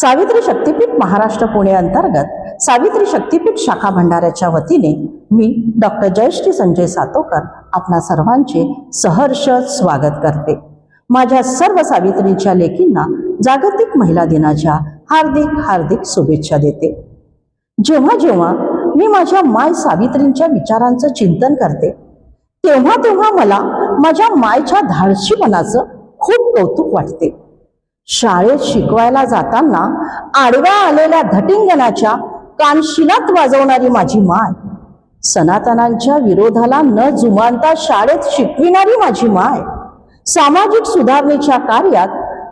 सावित्री शक्तीपीठ महाराष्ट्र पुणे अंतर्गत सावित्री शक्तीपीठ शाखा भंडाऱ्याच्या वतीने मी डॉक्टर जयश्री संजय सातोकर आपणा सर्वांचे सहर्ष स्वागत करते. माझ्या सर्व सावित्रीच्या लेखींना जागतिक महिला दिनाच्या हार्दिक हार्दिक शुभेच्छा देते. जेव्हा जेव्हा मी माझ्या माय सावित्रींच्या विचारांचं चिंतन करते तेव्हा तेव्हा मला माझ्या मायच्या धाडशीपणाचं खूप कौतुक वाटते. शाळेत शिकवायला जाताना आडव्या आलेल्या धटिंगणाच्या कानशिलात वाजवणारी माझी माय. सनातनांच्या विरोधाला न जुमानता शाळेत शिकविणारी माझी माय. सामाजिक सुधारणेच्या कार्यात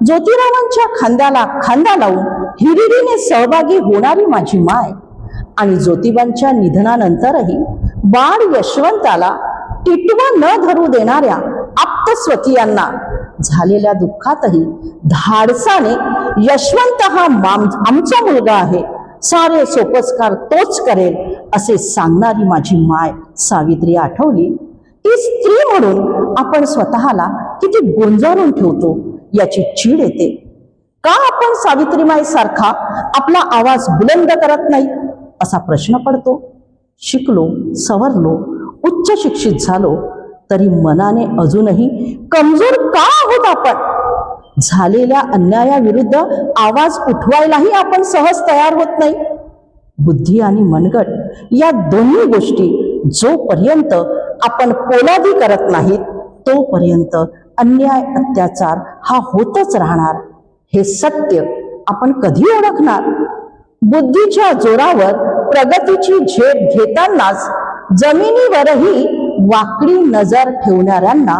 ज्योतिरावांच्या खांद्याला खांदा लावून हिरिरीने सहभागी होणारी माझी माय. आणि ज्योतिबांच्या निधनानंतरही बाळ यशवंताला टिटवा न धरू देणाऱ्या आप्तस्वकीयांना झालेल्या दुःखातही धाडसाने यशवंत हा माम आमचा मुलगा आहे. सारे सोपस्कार तोच करेल असे सांगणारी माझी माय सावित्री आठवली. ती स्त्री म्हणून आपण स्वतःला किती गोंजारून ठेवतो याची चीड येते. का आपण सावित्रीमाई सारखा आपला आवाज बुलंद करत नाही? असा प्रश्न पडतो. शिकलो सवरलो उच्च शिक्षित झालो तरी मनाने अजूनही कमजोर का आहोत आपण? झालेल्या अन्यायाविरुद्ध आवाज उठवायलाही आपण सहज तयार होत नाही. बुद्धी आणि मनगट या दोन्ही गोष्टी जोपर्यंत आपण पोलादी करत नाहीत तोपर्यंत अन्याय अत्याचार हा होतच राहणार. हे सत्य आपण कधी ओळखणार? बुद्धीच्या जोरावर प्रगतीची झेप घेतानाच जमिनीवरही वाकडी नजर ठेवणाऱ्यांना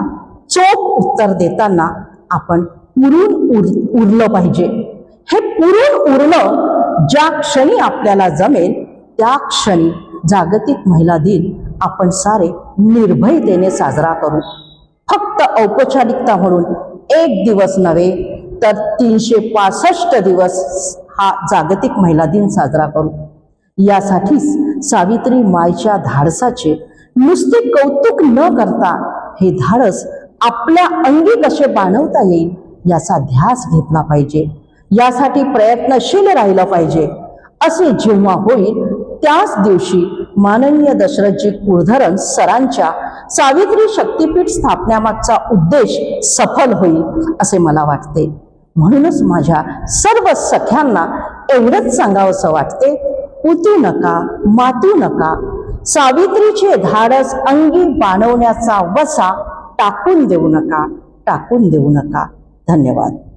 चोख उत्तर देताना आपण पुरून उर उरलं पाहिजे. हे पुरून उरलं ज्या क्षणी आपल्याला जमेल त्या क्षणी जागतिक महिला दिन आपण सारे निर्भयतेने साजरा करू. फक्त औपचारिकता म्हणून एक दिवस नव्हे तर तीनशे पासष्ट दिवस हा जागतिक महिला दिन साजरा करू. यासाठीच सावित्री मायच्या धाडसाचे नुसते कौतुक न करता हे धाडस आपल्या अंगी कसे बाणवता येईल याचा ध्यास घेतला पाहिजे. यासाठी प्रयत्नशील राहिलं पाहिजे. असे जेव्हा होईल त्याच दिवशी माननीय दशरथजी कुळधरण सरांच्या सावित्री शक्तीपीठ स्थापण्यामागचा उद्देश सफल होईल असे मला वाटते. म्हणूनच माझ्या सर्व सख्यांना एवढंच सांगावंसं वाटते उतू नका मातू नका. सावित्रीचे धाडस अंगी बाणवण्याचा वसा टाकून देऊ नका टाकून देऊ नका. धन्यवाद.